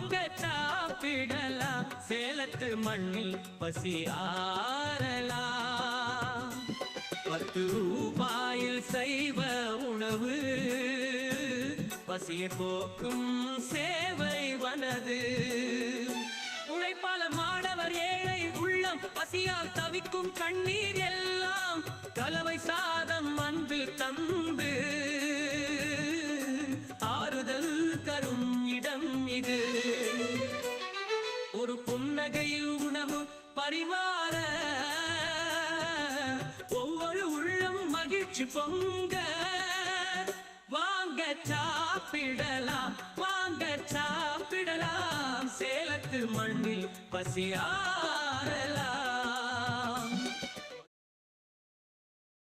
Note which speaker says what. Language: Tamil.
Speaker 1: வாங்க சேலத்து மண்ணில் பசி ஆறலாம். பத்து ரூபாயில் சைவ உணவு. பசியை போக்கும் சேவை வனது. உழைப்பால மாணவர் ஏழை உள்ளம் பசியால் தவிக்கும் கண்ணீர் எல்லாம். கலவை சாதம் வந்து தம் ஒரு புன்னகையில் உணவு பரிமாற. ஒவ்வொரு உள்ளம் மகிழ்ச்சி பொங்க. வாங்க சாப்பிடலாம் வாங்க சாப்பிடலாம். சேலத்து மண்ணில் பசியாரலாம்